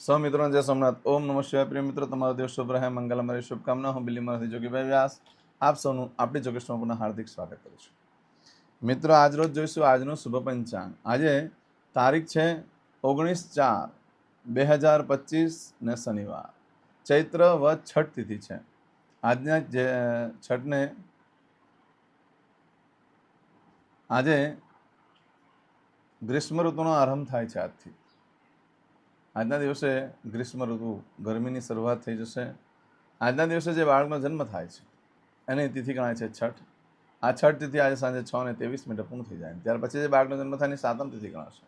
સૌ મિત્રોને જય સોમનાથ. ઓમ નમઃ શિવાય. પ્રિય મિત્રો, તમારો દિવસ શુભ રહે. મંગલ અમારી શુભકામના. હું બિલીમાંથી જોગીભાઈ વ્યાસ આપ સૌનું આપણી જોગેશમાં પુનઃ હાર્દિક સ્વાગત કરું છું. મિત્રો, આજ રોજ જોઈશું આજનું શુભ પંચાંગ. આજે તારીખ છે ઓગણીસ ચાર બે હજાર પચીસ ને શનિવાર. ચૈત્ર વ છઠ તિથિ છે. આજના જે છઠને આજે ગ્રીષ્મ ઋતુનો આરંભ થાય છે આજથી. આજના દિવસે ગ્રીષ્મ ઋતુ, ગરમીની શરૂઆત થઈ જશે. આજના દિવસે જે બાળકનો જન્મ થાય છે, એની તિથિ ગણાય છે છઠ. આ છઠ તિથિ આજે સાંજે છ ને ત્રેવીસ મિનિટે પૂર્ણ થઈ જાય. ત્યાર પછી જે બાળકનો જન્મ થાય એની સાતમ તિથિ ગણાશે.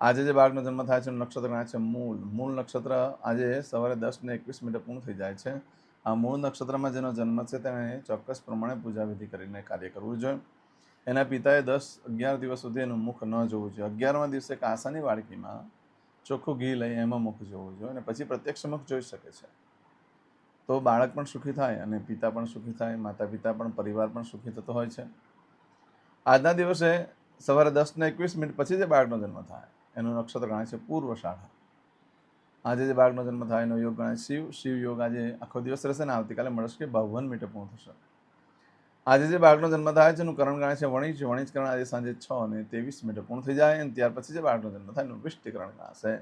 આજે જે બાળકનો જન્મ થાય છે નક્ષત્ર ગણાય છે મૂળ. મૂળ નક્ષત્ર આજે સવારે દસ ને એકવીસ મિનિટે પૂર્ણ થઈ જાય છે. આ મૂળ નક્ષત્રમાં જેનો જન્મ છે તેણે ચોક્કસ પ્રમાણે પૂજા વિધિ કરીને કાર્ય કરવું જોઈએ. એના પિતાએ દસ અગિયાર દિવસ સુધી એનું મુખ ન જોવું જોઈએ. અગિયારમા દિવસે કાંસાની વાડકીમાં ચોખ્ખું ઘી લઈ એમાં મુખ જોવું જોઈએ અને પછી પ્રત્યક્ષ મુખ જોઈ શકે છે. તો બાળક પણ સુખી થાય અને પિતા પણ સુખી થાય માતા પિતા પણ, પરિવાર પણ સુખી થતો હોય છે. આજના દિવસે સવારે દસ ને એકવીસ મિનિટ પછી જે બાળકનો જન્મ થાય, એનું નક્ષત્ર ગણાય છે પૂર્વ શાળા. આજે જે બાળકનો જન્મ થાય એનો યોગ ગણાય શિવ. શિવ યોગ આજે આખો દિવસ રહેશે ને, આવતીકાલે મળશે બાવન મિનિટે પૂર્ણ થશે. આજે જે બાળકનો જન્મ થાય છે, એનું કરણ ગણાય છે વણિજ વણિજકરણ આજે સાંજે છ અને ત્રેવીસ મિનિટે પૂર્ણ થઈ જાય અને ત્યાર પછી જે બાળકનો જન્મ થાય, એનું વિષ્ટિકરણ ગણાશે.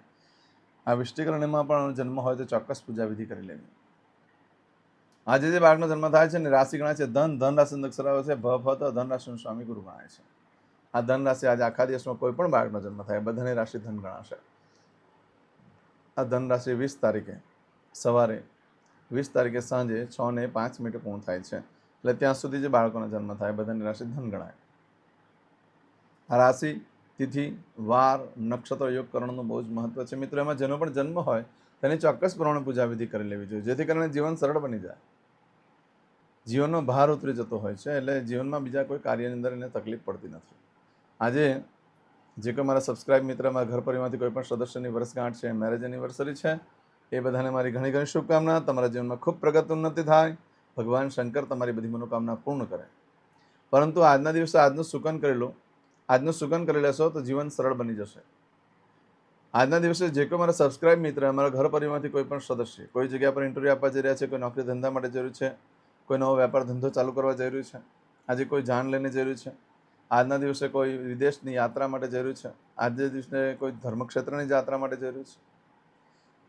આ વિષ્ટિકરણમાં પણ જન્મ હોય તો ચોક્કસ પૂજા વિધિ કરી લેવી. આજે જે બાળકનો જન્મ થાય છે ને રાશિ ગણાય છે ધન. ધન રાશિ અક્ષર આવે છે, ભ ફ ધન રાશિનું સ્વામી ગણાય છે. આ ધન રાશિ આજે આખા દિવસમાં કોઈ પણ બાળકનો જન્મ થાય બધાની રાશિ ધન ગણાશે. આ ધન રાશિ વીસ તારીખે સવારે, વીસ તારીખે સાંજે છ ને પાંચ મિનિટે પૂર્ણ થાય છે. એટલે ત્યાં સુધી જે બાળકોનો જન્મ થાય, બધાની રાશિ ધન ગણાય. આ રાશિ, તિથિ, વાર, નક્ષત્ર યોગ કરણનું બહુ જ મહત્વ છે. મિત્રો, એમાં જેનો પણ જન્મ હોય, તેની ચોક્કસ પ્રમાણે પૂજા વિધિ કરી લેવી જોઈએ, જેથી કરીને જીવન સરળ બની જાય. જીવનનો ભાર ઉતરી જતો હોય છે, એટલે જીવનમાં બીજા કોઈ કાર્યની અંદર એને તકલીફ પડતી નથી. આજે જે કોઈ મારા સબસ્ક્રાઇબ મિત્ર, મારા ઘર પરિવારમાંથી કોઈ પણ સદસ્યની વર્ષગાંઠ છે મેરેજ એનિવર્સરી છે, એ બધાને મારી ઘણી ઘણી શુભકામના. તમારા જીવનમાં ખૂબ પ્રગત ઉન્નતિ થાય. ભગવાન શંકર તમારી બધી મનોકામના પૂર્ણ કરે. પરંતુ આજના દિવસે આજનું સુકન કરી લો. આજનું સુકન કરી લેશો તો જીવન સરળ બની જશે. આજના દિવસે જે કોઈ મારા સબસ્ક્રાઇબ મિત્ર અમારા ઘર પરિવારમાંથી કોઈ પણ સદસ્ય, કોઈ જગ્યા પર ઇન્ટરવ્યૂ આપવા જઈ રહ્યા છે, કોઈ નોકરી ધંધા માટે જરૂર છે, કોઈ નવો વેપાર ધંધો ચાલુ કરવા જરૂર છે, આજે કોઈ જાણ લઈને જરૂર છે, આજના દિવસે કોઈ વિદેશની યાત્રા માટે જરૂર છે આજના દિવસે કોઈ ધર્મક્ષેત્રની યાત્રા માટે જરૂર છે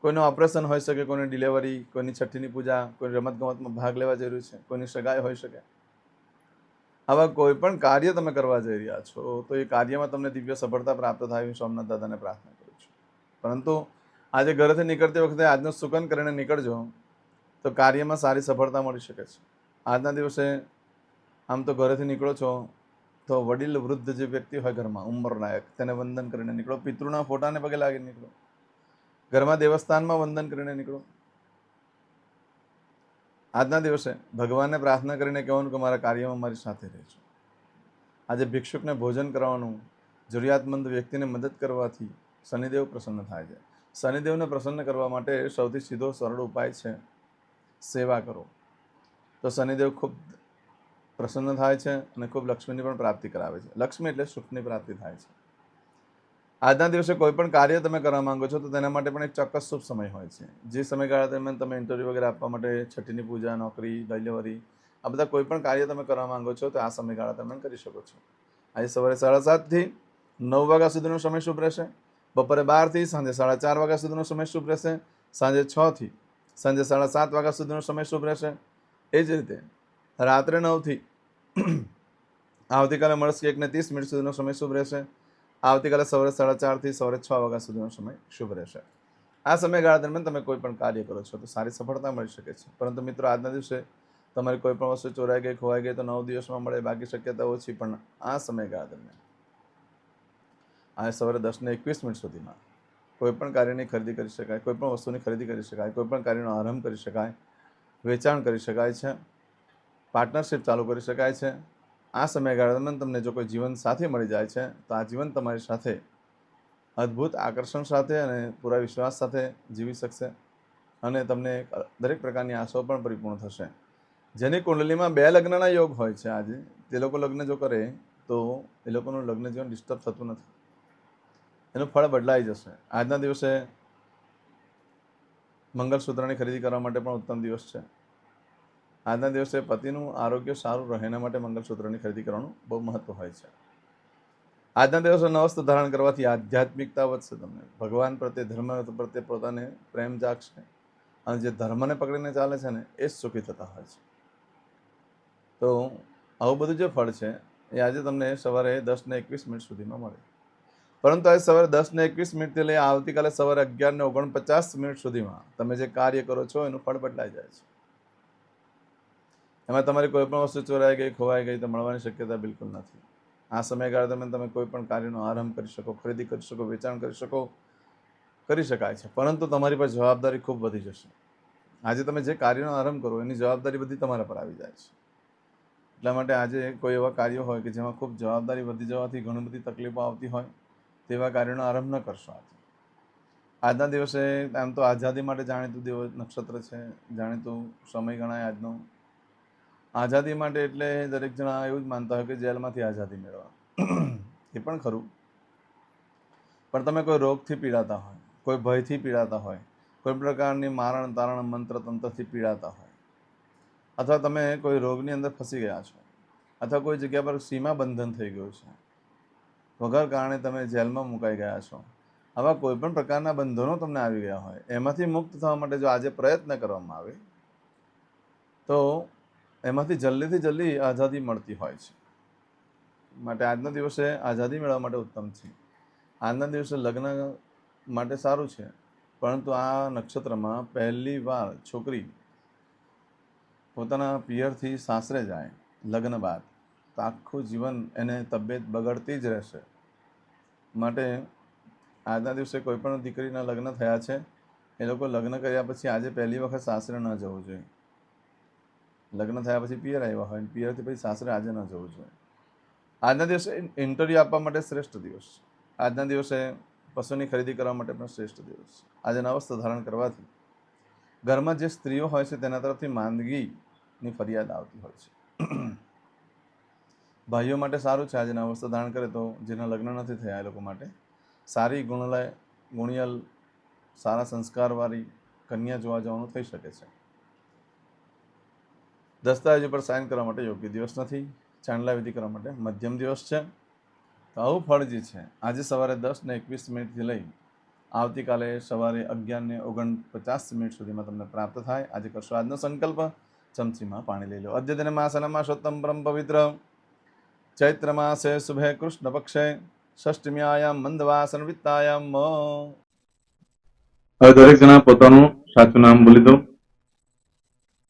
કોઈનું ઓપરેશન હોઈ શકે, કોઈની ડિલિવરી, કોઈની છઠ્ઠીની પૂજા, કોઈ રમતગમતમાં ભાગ લેવા જરૂરી છે, કોઈની સગાઈ હોઈ શકે. આવા કોઈ પણ કાર્ય તમે કરવા જઈ રહ્યા છો, તો એ કાર્યમાં તમને દિવ્ય સફળતા પ્રાપ્ત થાય હું સોમનાથ દાદાને પ્રાર્થના કરું છું. પરંતુ આજે ઘરેથી નીકળતી વખતે આજનું સુકન કરીને નીકળજો, તો કાર્યમાં સારી સફળતા મળી શકે છે. આજના દિવસે આમ તો ઘરેથી નીકળો છો, તો વડીલ વૃદ્ધ જે વ્યક્તિ હોય ઘરમાં ઉંમરલાયક તેને વંદન કરીને નીકળો, પિતૃના ફોટાને પગે લાગીને નીકળો. ઘરમાં દેવસ્થાનમાં વંદન કરીને નીકળો. આજના દિવસે ભગવાનને પ્રાર્થના કરીને કહેવાનું કે મારા કાર્યમાં મારી સાથે રહેજો. આજે ભિક્ષુકને ભોજન કરવાનું જરૂરિયાતમંદ વ્યક્તિને મદદ કરવાથી શનિદેવ પ્રસન્ન થાય છે. શનિદેવને પ્રસન્ન કરવા માટે સૌથી સીધો, સરળ ઉપાય છે સેવા કરો. તો શનિદેવ ખૂબ પ્રસન્ન થાય છે અને ખૂબ લક્ષ્મીની પણ પ્રાપ્તિ કરાવે છે. લક્ષ્મી એટલે સુખની પ્રાપ્તિ થાય છે. આજના દિવસે કોઈ પણ કાર્ય તમે કરવા માંગો છો, તો તેના માટે પણ એક ચોક્કસ શુભ સમય હોય છે. જે સમયગાળા દરમિયાન તમે ઇન્ટરવ્યૂ વગેરે આપવા માટે છઠ્ઠીની પૂજા, નોકરી ડિલિવરી આ બધા કોઈ પણ કાર્ય તમે કરવા માંગો છો, તો આ સમયગાળા દરમિયાન કરી શકો છો. આજે સવારે સાડા સાતથી નવ વાગ્યા સુધીનો સમય શુભ રહેશે. બપોરે બારથી સાંજે સાડા ચાર વાગ્યા સુધીનો સમય શુભ રહેશે. સાંજે છથી સાંજે સાડા સાત વાગ્યા સુધીનો સમય શુભ રહેશે. એ જ રીતે રાત્રે નવથી આવતીકાલે મળશે એકને ત્રીસ મિનિટ સુધીનો સમય શુભ રહેશે. આવતીકાલે સવારે સાડા ચારથી સવારે છ વાગ્યા સુધીનો સમય શુભ રહેશે. આ સમયગાળા દરમિયાન તમે કોઈ પણ કાર્ય કરો છો તો સારી સફળતા મળી શકે છે. પરંતુ મિત્રો, આજના દિવસે તમારી કોઈ પણ વસ્તુ ચોરાઈ ગઈ, ખોવાઈ ગઈ તો નવ દિવસમાં મળે, બાકી શક્યતા ઓછી, પણ આ સમયગાળા દરમિયાન આજે સવારે દસને એકવીસ મિનિટ સુધીમાં કોઈ પણ કાર્યની ખરીદી કરી શકાય, કોઈ પણ વસ્તુની ખરીદી કરી શકાય, કોઈ પણ કાર્યનો આરંભ કરી શકાય, વેચાણ કરી શકાય છે, પાર્ટનરશિપ ચાલુ કરી શકાય છે આ સમયગાળા દરમિયાન તમને જો કોઈ જીવન સાથે મળી જાય છે, તો આ જીવન તમારી સાથે અદ્ભુત આકર્ષણ સાથે અને પૂરા વિશ્વાસ સાથે જીવી શકશે અને તમને દરેક પ્રકારની આશાઓ પણ પરિપૂર્ણ થશે. જેની કુંડલીમાં બે લગ્નના યોગ હોય છે આજે, તે લોકો લગ્ન જો કરે, તો એ લોકોનું લગ્ન જીવન ડિસ્ટર્બ થતું નથી. એનું ફળ બદલાઈ જશે. આજના દિવસે મંગલસૂત્રની ખરીદી કરવા માટે પણ ઉત્તમ દિવસ છે. આજના દિવસે પતિનું આરોગ્ય સારું રહે, એના માટે મંગલસૂત્રની ખરીદી કરવાનું બહુ મહત્વ હોય છે. આજના દિવસે નવસ્ત્ર ધારણ કરવાથી આધ્યાત્મિકતા વધશે તમને. ભગવાન પ્રત્યે, ધર્મ પ્રત્યે પોતાને પ્રેમ જાગશે અને જે ધર્મને પકડીને ચાલે છે ને, એ જ સુખી થતા હોય છે. તો આવું બધું જે ફળ છે, એ આજે તમને સવારે દસ ને એકવીસ મિનિટ સુધીમાં મળે. પરંતુ આજે સવારે દસ ને એકવીસ મિનિટથી લઈ આવતીકાલે સવારે અગિયાર ને ઓગણપચાસ મિનિટ સુધીમાં તમે જે કાર્ય કરો છો, એનું ફળ બદલાઈ જાય છે. એમાં તમારી કોઈ પણ વસ્તુ ચોરાઈ ગઈ, ખોવાઈ ગઈ તો મળવાની શક્યતા બિલકુલ નથી. આ સમયગાળા દરમિયાન તમે કોઈ પણ કાર્યનો આરંભ કરી શકો, ખરીદી કરી શકો, વેચાણ કરી શકો, કરી શકાય છે. પરંતુ તમારી પર જવાબદારી ખૂબ વધી જશે. આજે તમે જે કાર્યનો આરંભ કરો, એની જવાબદારી બધી તમારા પર આવી જાય છે. એટલા માટે આજે કોઈ એવા કાર્યો હોય કે જેમાં ખૂબ જવાબદારી વધી જવાથી ઘણી બધી તકલીફો આવતી હોય, તેવા કાર્યનો આરંભ ન કરશો આજે. આજના દિવસે આમ તો આઝાદી માટે જાણીતું દિવસ નક્ષત્ર છે, જાણીતું સમય ગણાય આજનો. આઝાદી માટે એટલે દરેક જણા એવું જ માનતા હોય કે જેલમાંથી આઝાદી મેળવવા. એ પણ ખરું. પણ તમે કોઈ રોગથી પીડાતા હોય, કોઈ ભયથી પીડાતા હોય, કોઈ પ્રકારની મારણ તારણ મંત્ર તંત્રથી પીડાતા હોય, અથવા તમે કોઈ રોગની અંદર ફસી ગયા છો, અથવા કોઈ જગ્યા પર સીમા બંધન થઈ ગયું છે, વગર કારણે તમે જેલમાં મુકાઈ ગયા છો, આવા કોઈ પણ પ્રકારના બંધનો તમને આવી ગયા હોય, એમાંથી મુક્ત થવા માટે જો આજે પ્રયત્ન કરવામાં આવે, તો એમાંથી જલ્દીથી જલ્દી આઝાદી મળતી હોય છે. માટે આજના દિવસે આઝાદી મેળવવા માટે ઉત્તમ છે. આજના દિવસે લગ્ન માટે સારું છે. પરંતુ આ નક્ષત્રમાં પહેલી વાર છોકરી પોતાના પિયરથી સાસરે જાય લગ્ન બાદ. તો આખું જીવન એને તબિયત બગડતી જ રહેશે. માટે આજના દિવસે કોઈ પણ દીકરીના લગ્ન થયા છે, એ લોકો લગ્ન કર્યા પછી આજે પહેલી વખત સાસરે ન જવું જોઈએ. લગ્ન થયા પછી પિયર આવ્યા હોય પિયરથી પછી સાસરે આજે ન જવું જોઈએ. આજના દિવસે ઇન્ટરવ્યૂ આપવા માટે શ્રેષ્ઠ દિવસ છે. આજના દિવસે પશુની ખરીદી કરવા માટે પણ શ્રેષ્ઠ દિવસ છે. આજે નવસ્ત્ર ધારણ કરવાથી ઘરમાં જે સ્ત્રીઓ હોય છે તેના તરફથી માંદગીની ફરિયાદ આવતી હોય છે. ભાઈઓ માટે સારું છે આજે નવસ્ત્ર ધારણ કરે તો જેના લગ્ન નથી થયા એ લોકો માટે સારી ગુણલય, ગુણિયલ, સારા સંસ્કારવાળી કન્યા જોવા જવાનું થઈ શકે છે. દસ્તાવેજ ઉપર સાઇન કરવા માટે યોગ્ય દિવસ નથી. ચાંદલા વિધિ કરવા માટે મધ્યમ દિવસ છે. તો આવું ફળ જે છે, આજે સવારે દસ ને એકવીસ મિનિટથી લઈ આવતીકાલે સવારે અગિયાર ને ઓગણપચાસ મિનિટ સુધીમાં તમને પ્રાપ્ત થાય. આજે કરશો આજનો સંકલ્પ. ચમચીમાં પાણી લઈ લો. અદ્યતન માસનમાં શોત્તમ પરમ પવિત્ર. ચૈત્ર માસે શુભે કૃષ્ણ પક્ષે. ષષ્ટમ્યાયામ મંદવાસન વિત્તાયામ હવે દરેક જણા પોતાનું સાચું નામ બોલી દો.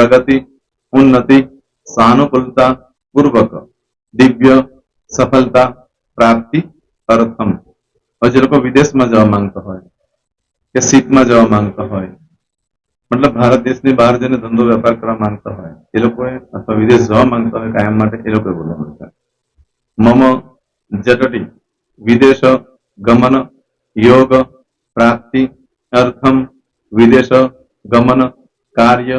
પ્રગતિ ઉન્નતિ સાનુકૂળતા પૂર્વક દિવ્ય સફળતા પ્રાપ્તિ અર્થમ જે લોકો વિદેશમાં જવા માંગતા હોય કે શીખમાં જવા માંગતા હોય મતલબ ભારત દેશની બહાર જઈને ધંધો વેપાર કરવા માંગતા હોય એ લોકોએ અથવા વિદેશ જવા માંગતા હોય કાયમ માટે એ લોકોએ બોલવાનું છે મમ જટટી વિદેશ ગમન યોગ પ્રાપ્તિ અર્થમ વિદેશ ગમન કાર્ય